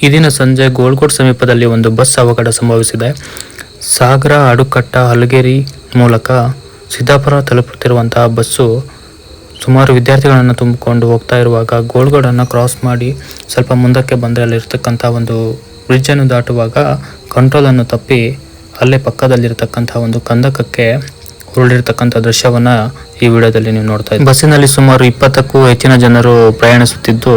ಈ ದಿನ ಸಂಜೆ ಗೋಲ್ಕೋಟ್ ಸಮೀಪದಲ್ಲಿ ಒಂದು ಬಸ್ ಅವಘಡ ಸಂಭವಿಸಿದೆ. ಸಾಗರ ಅಡುಕಟ್ಟ ಹಲಗೇರಿ ಮೂಲಕ ಸಿದ್ದಾಪುರ ತಲುಪುತ್ತಿರುವಂತಹ ಬಸ್ಸು ಸುಮಾರು ವಿದ್ಯಾರ್ಥಿಗಳನ್ನು ತುಂಬಿಕೊಂಡು ಹೋಗ್ತಾ ಇರುವಾಗ ಗೋಲ್ಗೋಡನ್ನು ಕ್ರಾಸ್ ಮಾಡಿ ಸ್ವಲ್ಪ ಮುಂದಕ್ಕೆ ಬಂದರೆ ಅಲ್ಲಿರ್ತಕ್ಕಂಥ ಒಂದು ಬ್ರಿಡ್ಜನ್ನು ದಾಟುವಾಗ ಕಂಟ್ರೋಲನ್ನು ತಪ್ಪಿ ಅಲ್ಲೇ ಪಕ್ಕದಲ್ಲಿರ್ತಕ್ಕಂಥ ಒಂದು ಕಂದಕಕ್ಕೆ ಉರುಳಿರ್ತಕ್ಕಂಥ ದೃಶ್ಯವನ್ನು ಈ ವಿಡಿಯೋದಲ್ಲಿ ನೀವು ನೋಡ್ತಾ ಇದ್ದೀವಿ ಬಸ್ಸಿನಲ್ಲಿ ಸುಮಾರು ಇಪ್ಪತ್ತಕ್ಕೂ ಹೆಚ್ಚಿನ ಜನರು ಪ್ರಯಾಣಿಸುತ್ತಿದ್ದು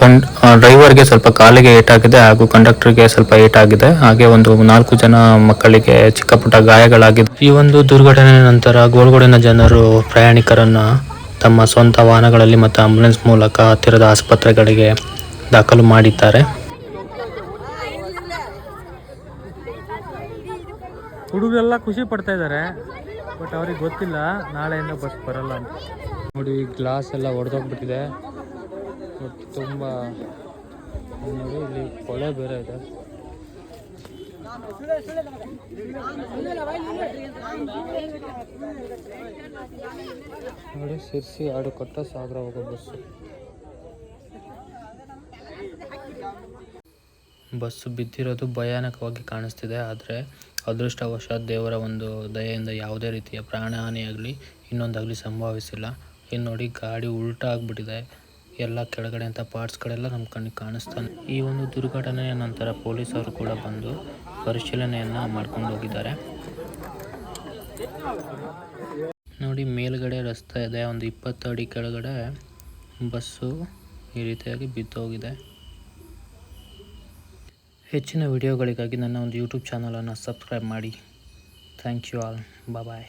ಕನ್ ಡ್ರೈವರ್ಗೆ ಸ್ವಲ್ಪ ಕಾಲಿಗೆ ಏಟಾಗಿದೆ ಹಾಗೂ ಕಂಡಕ್ಟರ್ಗೆ ಸ್ವಲ್ಪ ಏಟಾಗಿದೆ. ಹಾಗೆ ಒಂದು ನಾಲ್ಕು ಜನ ಮಕ್ಕಳಿಗೆ ಚಿಕ್ಕ ಪುಟ್ಟ ಗಾಯಗಳಾಗಿದೆ ಈ ಒಂದು ದುರ್ಘಟನೆ ನಂತರ ಗೋಲ್ಗೋಡಿನ ಜನರು ಪ್ರಯಾಣಿಕರನ್ನ ತಮ್ಮ ಸ್ವಂತ ವಾಹನಗಳಲ್ಲಿ ಮತ್ತು ಆಂಬುಲೆನ್ಸ್ ಮೂಲಕ ಹತ್ತಿರದ ಆಸ್ಪತ್ರೆಗಳಿಗೆ ದಾಖಲು ಮಾಡಿದ್ದಾರೆ. ಹುಡುಗರೆಲ್ಲ ಖುಷಿ ಪಡ್ತಾ ಇದ್ದಾರೆ ಬಟ್ ಅವ್ರಿಗೆ ಗೊತ್ತಿಲ್ಲ ನಾಳೆಯಿಂದ ಬಸ್ ಬರಲ್ಲ ಅಂತ. ನೋಡಿ ಗ್ಲಾಸ್ ಎಲ್ಲ ಒಡೆದೋಗ್ಬಿಟ್ಟಿದೆ. ಮತ್ತು ತುಂಬ ನೋಡಿ ಇಲ್ಲಿ ಕೊಳೆ ಬೇರೆ ಇದೆ. ನೋಡಿ ಸಿರ್ಸಿ ಆಡು ಕೊಟ್ಟ ಸಾಗರ ಹೋಗೋ ಬಸ್ಸು. ಬಸ್ಸು ಬಿದ್ದಿರೋದು ಭಯಾನಕವಾಗಿ ಕಾಣಿಸ್ತಿದೆ, ಆದರೆ ಅದೃಷ್ಟವಶಾತ್ ದೇವರ ಒಂದು ದಯೆಯಿಂದ ಯಾವುದೇ ರೀತಿಯ ಪ್ರಾಣಹಾನಿಯಾಗಲಿ ಇನ್ನೊಂದಾಗಲಿ ಸಂಭವಿಸಿಲ್ಲ. ಇನ್ನು ನೋಡಿ, ಗಾಡಿ ಉಲ್ಟಾ ಆಗಿಬಿಟ್ಟಿದೆ ಎಲ್ಲ ಕೆಳಗಡೆ ಅಂತ ಪಾರ್ಟ್ಸ್ಗಳೆಲ್ಲ ನಮ್ಮ ಕಣ್ಣಿಗೆ ಕಾಣಿಸ್ತಾನೆ. ಈ ಒಂದು ದುರ್ಘಟನೆಯ ನಂತರ ಪೊಲೀಸರು ಕೂಡ ಬಂದು ಪರಿಶೀಲನೆಯನ್ನು ಮಾಡ್ಕೊಂಡು ಹೋಗಿದ್ದಾರೆ. ನೋಡಿ, ಮೇಲ್ಗಡೆ ರಸ್ತೆ ಇದೆ. ಒಂದು ಇಪ್ಪತ್ತು ಅಡಿ ಕೆಳಗಡೆ ಬಸ್ಸು ಈ ರೀತಿಯಾಗಿ ಬಿದ್ದೋಗಿದೆ ಹೆಚ್ಚಿನ ವಿಡಿಯೋಗಳಿಗಾಗಿ ನನ್ನ ಒಂದು ಯೂಟ್ಯೂಬ್ ಚಾನಲನ್ನು ಸಬ್ಸ್ಕ್ರೈಬ್ ಮಾಡಿ. Thank you all bye